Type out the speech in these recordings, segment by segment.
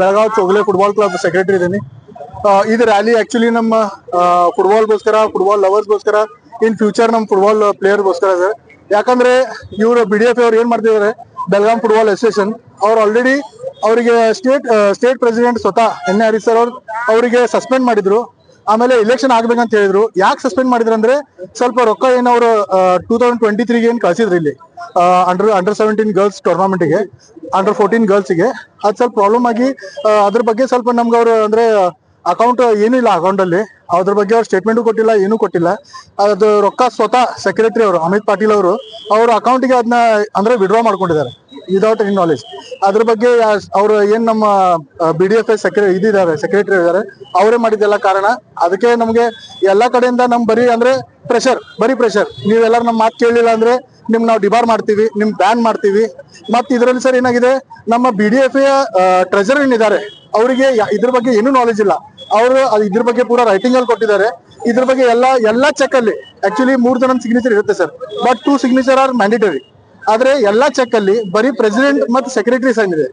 Belgaum Chougle football club secretary ಇದ್ದೀನಿ ಇದು rally actually ನಮ್ಮ ಫುಟ್ಬಾಲ್ಗೋಸ್ಕರ ಫುಟ್ಬಾಲ್ ಲವರ್ಸ್ಗೋಸ್ಕರ ಇನ್ ಫ್ಯೂಚರ್ ನಮ್ಮ ಫುಟ್ಬಾಲ್ ಪ್ಲೇಯರ್ಗೋಸ್ಕರ ಸರ್. ಯಾಕಂದ್ರೆ ಇವರು ಬಿ ಡಿ ಎಫ್ ಅವ್ರು ಏನ್ ಮಾಡ್ತಿದ್ದಾರೆ ಬೆಳಗಾಂ ಫುಟ್ಬಾಲ್ ಅಸೋಸಿಯೇಷನ್ ಅವ್ರು ಆಲ್ರೆಡಿ ಅವರಿಗೆ ಸ್ಟೇಟ್ ಸ್ಟೇಟ್ ಪ್ರೆಸಿಡೆಂಟ್ ಸ್ವತಃ ಎನ್ ಹರೀಶ್ ಸರ್ ಅವ್ರು ಅವರಿಗೆ ಸಸ್ಪೆಂಡ್ ಮಾಡಿದ್ರು. ಆಮೇಲೆ ಇಲೆಕ್ಷನ್ ಆಗ್ಬೇಕಂತ ಹೇಳಿದ್ರು. ಯಾಕೆ ಸಸ್ಪೆಂಡ್ ಮಾಡಿದ್ರು ಅಂದ್ರೆ ಸ್ವಲ್ಪ ರೊಕ್ಕ ಏನು ಅವರು ಟೂ ತೌಸಂಡ್ ಟ್ವೆಂಟಿ ತ್ರೀಗೆ ಏನು ಕಳ್ಸಿದ್ರು ಇಲ್ಲಿ. ಅಂಡರ್ ಅಂಡರ್ ಸೆವೆಂಟೀನ್ ಗರ್ಲ್ಸ್ ಟೂರ್ನಮೆಂಟ್ಗೆ ಅಂಡರ್ ಫೋರ್ಟೀನ್ ಗರ್ಲ್ಸ್ಗೆ ಅದು ಸ್ವಲ್ಪ ಪ್ರಾಬ್ಲಮ್ ಆಗಿ ಅದ್ರ ಬಗ್ಗೆ ಸ್ವಲ್ಪ ನಮ್ಗೆ ಅವರು ಅಂದ್ರೆ ಅಕೌಂಟ್ ಏನೂ ಇಲ್ಲ ಅಕೌಂಟ್ ಅಲ್ಲಿ. ಅದ್ರ ಬಗ್ಗೆ ಅವ್ರು ಸ್ಟೇಟ್ಮೆಂಟ್ ಕೊಟ್ಟಿಲ್ಲ, ಏನೂ ಕೊಟ್ಟಿಲ್ಲ. ಅದು ರೊಕ್ಕ ಸ್ವತಃ ಸೆಕ್ರೆಟರಿ ಅವರು, ಅಮಿತ್ ಪಾಟೀಲ್ ಅವರು, ಅವ್ರ ಅಕೌಂಟ್ಗೆ ಅದನ್ನ ಅಂದ್ರೆ ವಿಡ್ರಾ ಮಾಡ್ಕೊಂಡಿದ್ದಾರೆ ವಿದೌಟ್ ಎನಿ ನಾಲೆಜ್ ಅದ್ರ ಬಗ್ಗೆ ಅವರು ಏನ್ ನಮ್ಮ ಬಿ ಡಿ ಎಫ್ ಸೆಕ್ರೆ ಇದಿದ್ದಾರೆ ಸೆಕ್ರೆಟರಿ ಇದ್ದಾರೆ, ಅವರೇ ಮಾಡಿದ್ದೆಲ್ಲ ಕಾರಣ. ಅದಕ್ಕೆ ನಮಗೆ ಎಲ್ಲಾ ಕಡೆಯಿಂದ ನಮ್ ಬರೀ ಅಂದ್ರೆ ಪ್ರೆಷರ್ ಬರೀ ಪ್ರೆಷರ್ ನೀವೆಲ್ಲರೂ ನಮ್ಮ ಮಾತು ಕೇಳಲಿಲ್ಲ ಅಂದ್ರೆ ನಿಮ್ ನಾವು ಡಿಬಾರ್ ಮಾಡ್ತೀವಿ, ನಿಮ್ ಬ್ಯಾನ್ ಮಾಡ್ತೀವಿ. ಮತ್ತೆ ಇದ್ರಲ್ಲಿ ಸರ್ ಏನಾಗಿದೆ, ನಮ್ಮ ಬಿ ಡಿ ಎಫ್ ಟ್ರೆಜರ್ ಏನಿದ್ದಾರೆ, ಅವರಿಗೆ ಇದ್ರ ಬಗ್ಗೆ ಏನೂ ನಾಲೆಜ್ ಇಲ್ಲ. ಅವರು ಇದ್ರ ಬಗ್ಗೆ ಪೂರಾ ರೈಟಿಂಗ್ ಅಲ್ಲಿ ಕೊಟ್ಟಿದ್ದಾರೆ. ಇದ್ರ ಬಗ್ಗೆ ಎಲ್ಲಾ ಎಲ್ಲಾ ಚೆಕ್ ಅಲ್ಲಿ ಆಕ್ಚುಲಿ ಮೂರ್ ಜನ ಸಿಗ್ನೇಚರ್ ಇರುತ್ತೆ sir. But two signature are mandatory ಆದ್ರೆ ಎಲ್ಲಾ ಚೆಕ್ ಅಲ್ಲಿ ಬರೀ ಪ್ರೆಸಿಡೆಂಟ್ ಮತ್ತು ಸೆಕ್ರೆಟರಿ ಸೈನ್ ಇದೆ.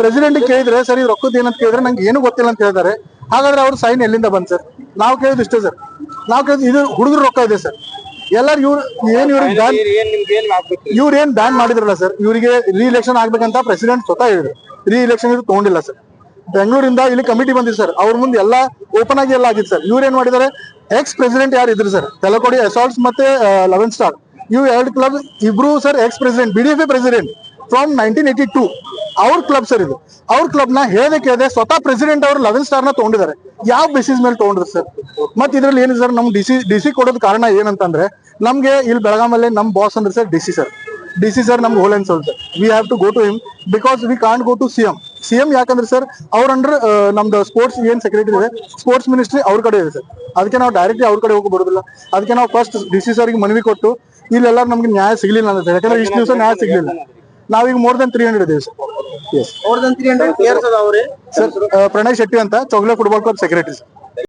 ಪ್ರೆಸಿಡೆಂಟ್ ಕೇಳಿದ್ರೆ ಸರ್ ಇದು ರೊಕ್ಕದ ಏನಂತ ಕೇಳಿದ್ರೆ ನಂಗೆ ಏನು ಗೊತ್ತಿಲ್ಲ ಅಂತ ಹೇಳ್ತಾರೆ. ಹಾಗಾದ್ರೆ ಅವ್ರ ಸೈನ್ ಎಲ್ಲಿಂದ ಬಂದ್ ಸರ್? ನಾವು ಕೇಳಿದ್ ಇಷ್ಟೇ ಸರ್. ನಾವು ಕೇಳಿದ್ ಇದು ಹುಡುಗರು ರೊಕ್ಕ ಇದೆ ಸರ್. ಎಲ್ಲಾರು ಇವ್ರು ಏನ್ ಇವ್ರಿಗೆ ಬ್ಯಾನ್ ಇವ್ರು ಏನ್ ಬ್ಯಾನ್ ಮಾಡಿದ್ರಲ್ಲ ಸರ್ ಇವರಿಗೆ ರೀ ಇಲೆಕ್ಷನ್ ಆಗ್ಬೇಕಂತ ಪ್ರೆಸಿಡೆಂಟ್ ಸ್ವತಃ ಹೇಳಿದ್ರು. ರೀ ಇಲೆಕ್ಷನ್ ಇದು ತಗೊಂಡಿಲ್ಲ ಸರ್. ಬೆಂಗಳೂರಿಂದ ಇಲ್ಲಿ ಕಮಿಟಿ ಬಂದಿದೆ ಸರ್. ಅವ್ರ ಮುಂದೆ ಎಲ್ಲ ಓಪನ್ ಆಗಿ ಎಲ್ಲ ಆಗಿತ್ತು ಸರ್. ಇವ್ರು ಏನ್ ಮಾಡಿದ್ದಾರೆ? ಎಕ್ಸ್ ಪ್ರೆಸಿಡೆಂಟ್ ಯಾರು ಇದ್ರು ಸರ್? ತೆಲಕೋಡಿ ಅಸಾಲ್ಟ್ಸ್ ಮತ್ತೆ ಲೆವೆನ್ ಸ್ಟಾರ್ ಇವು ಎರಡು ಕ್ಲಬ್ ಇಬ್ರು sir ex president B D F president from nineteen eighty two ಅವ್ರ ಕ್ಲಬ್ ಸರ್ ಇದು. ಅವ್ರ ಕ್ಲಬ್ನ ಹೇಳದೆ ಕೇಳದೆ ಸ್ವತಃ ಪ್ರೆಸಿಡೆಂಟ್ ಅವರು ಲೆವೆನ್ ಸ್ಟಾರ್ನ ತಗೊಂಡಿದ್ದಾರೆ. ಯಾವ ಬೇಸಿಸ್ ಮೇಲೆ ತಗೊಂಡ್ರು ಸರ್ ಮತ್ತೆ ಇದ್ರಲ್ಲಿ ಏನಿದೆ ಸರ್ ನಮ್ಗೆ ಡಿಸಿ ಡಿಸಿ ಡಿ ಸಿ ಕೊಡೋದ್ ಕಾರಣ ಏನಂತಂದ್ರೆ, ನಮ್ಗೆ ಇಲ್ಲಿ ಬೆಳಗಾಮಲ್ಲಿ ನಮ್ ಬಾಸ್ ಅಂದ್ರೆ sir D C sir D C sir ನಮ್ಗೆ whole and soul sir we have to go to him because we can't go to C M C M ಯಾಕಂದ್ರೆ sir ಅವ್ರ ಅಂಡರ್ ನಮ್ದು ಸ್ಪೋರ್ಟ್ಸ್ ಏನ್ ಸೆಕ್ರೆಟರಿ ಇದೆ sports ministry ಅವ್ರ ಕಡೆ ಇದೆ sir ಅದಕ್ಕೆ ನಾವು ಡೈರೆಕ್ಟ್ಲಿ ಅವ್ರ ಕಡೆ ಹೋಗಿ ಬರೋದಿಲ್ಲ. ಅದಕ್ಕೆ ನಾವು ಫಸ್ಟ್ ಡಿ ಸಿ ಸರ್ಗೆ ಮನವಿ ಕೊಟ್ಟು ಇಲ್ಲೆಲ್ಲ ನಮ್ಗೆ ನ್ಯಾಯ ಸಿಗ್ಲಿಲ್ಲ ಅಂತ ಯಾಕಂದ್ರೆ ಇಷ್ಟು ದಿವಸ ನ್ಯಾಯ ಸಿಗ್ಲಿಲ್ಲ. ನಾವೀಗ more than three hundred ಇದೇವೆ sir less than three hundred sir Pranay Shetty ಅಂತ Chougle football club secretary sir